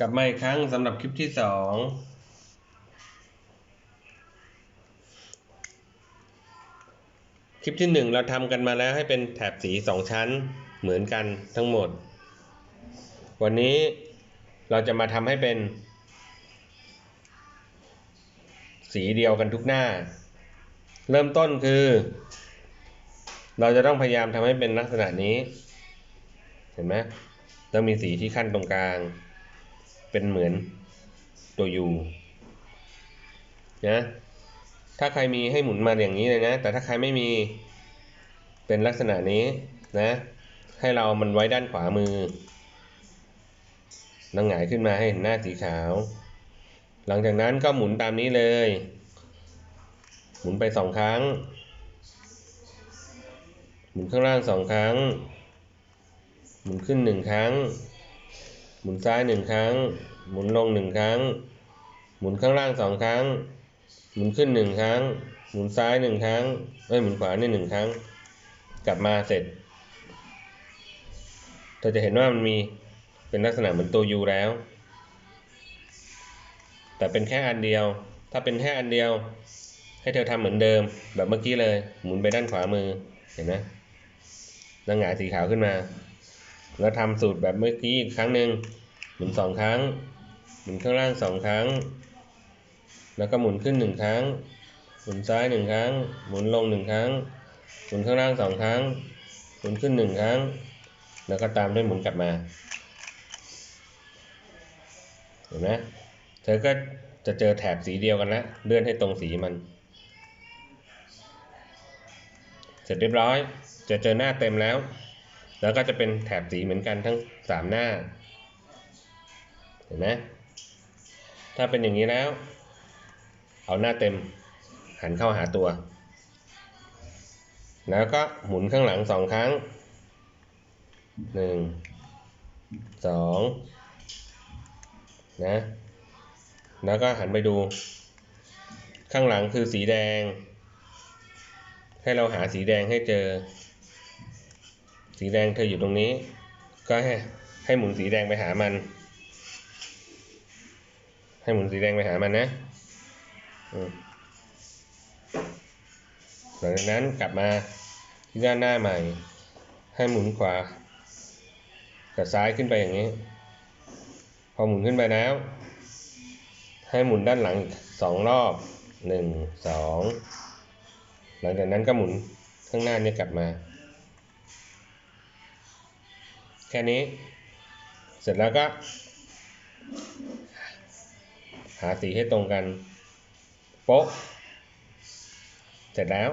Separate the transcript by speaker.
Speaker 1: กลับมาอีกครั้งสำหรับคลิปที่สองคลิปที่หนึ่งเราทำกันมาแล้วให้เป็นแถบสีสองชั้นเหมือนกันทั้งหมด วันนี้เราจะมาทำให้เป็น สีเดียวกันทุกหน้า เริ่มต้นคือ เราจะต้องพยายามทำให้เป็นลักษณะนี้ เห็นไหมต้องมีสีที่ขั้นตรงกลาง เป็นเหมือนตัวยูนะ ถ้าใครมีให้หมุนมาอย่างนี้เลยนะ แต่ถ้าใครไม่มีเป็นลักษณะนี้นะ ให้เรามันไว้ด้านขวามือนั่งหงายขึ้นมาให้เห็นหน้าสีขาว หลังจากนั้นก็หมุนตามนี้เลย หมุนไปสองครั้ง หมุนข้างล่างสองครั้ง หมุนขึ้นหนึ่งครั้ง หมุนซ้ายหนึ่งครั้ง หมุนลงหนึ่งครั้ง หมุนข้างล่างสองครั้ง หมุนขึ้นหนึ่งครั้ง หมุนซ้ายหนึ่งครั้งเอ้ยหมุนขวานี่หนึ่งครั้ง กลับมาเสร็จเราจะเห็นว่ามันมีเป็นลักษณะเหมือนตัวยูแล้ว แต่เป็นแค่อันเดียว ถ้าเป็นแค่อันเดียว ให้เธอทำเหมือนเดิม แบบเมื่อกี้เลย หมุนไปด้านขวามือ เห็นไหมแล้วหงายสีขาวขึ้นมา แล้วทำสูตรแบบเมื่อกี้อีกครั้งหนึ่งหมุนสองครั้ง หมุนข้างล่างสองครั้ง แล้วก็หมุนขึ้นหนึ่งครั้ง หมุนซ้ายหนึ่งครั้ง หมุนลงหนึ่งครั้ง หมุนข้างล่างสองครั้ง หมุนขึ้นหนึ่งครั้ง แล้วก็ตามด้วยหมุนกลับมาเห็นไหมเธอก็จะเจอแถบสีเดียวกันแล้วเลื่อนให้ตรงสีมัน เสร็จเรียบร้อย จะเจอหน้าเต็มแล้ว แล้วก็จะเป็นแถบสีเหมือนกันทั้งสามหน้า เห็นไหมถ้าเป็นอย่างนี้แล้ว เอาหน้าเต็มหันเข้าหาตัว แล้วก็หมุนข้างหลังสองครั้งหนึ่งสองนะ แล้วก็หันไปดู ข้างหลังคือสีแดง ให้เราหาสีแดงให้เจอ สีแดงเธออยู่ตรงนี้ ก็ให้ให้หมุนสีแดงไปหามัน ให้หมุนสีแดงไปหามันนะหลังจากนั้นกลับมาที่ด้านหน้าใหม่ ให้หมุนขวากับซ้ายขึ้นไปอย่างนี้ พอหมุนขึ้นไปแล้ว ให้หมุนด้านหลังอีกสองรอบหนึ่งสองหลังจากนั้นก็หมุนข้างหน้านี้กลับมา แค่นี้ เสร็จแล้วก็ หาสีให้ตรงกัน โป๊ะ เสร็จแล้ว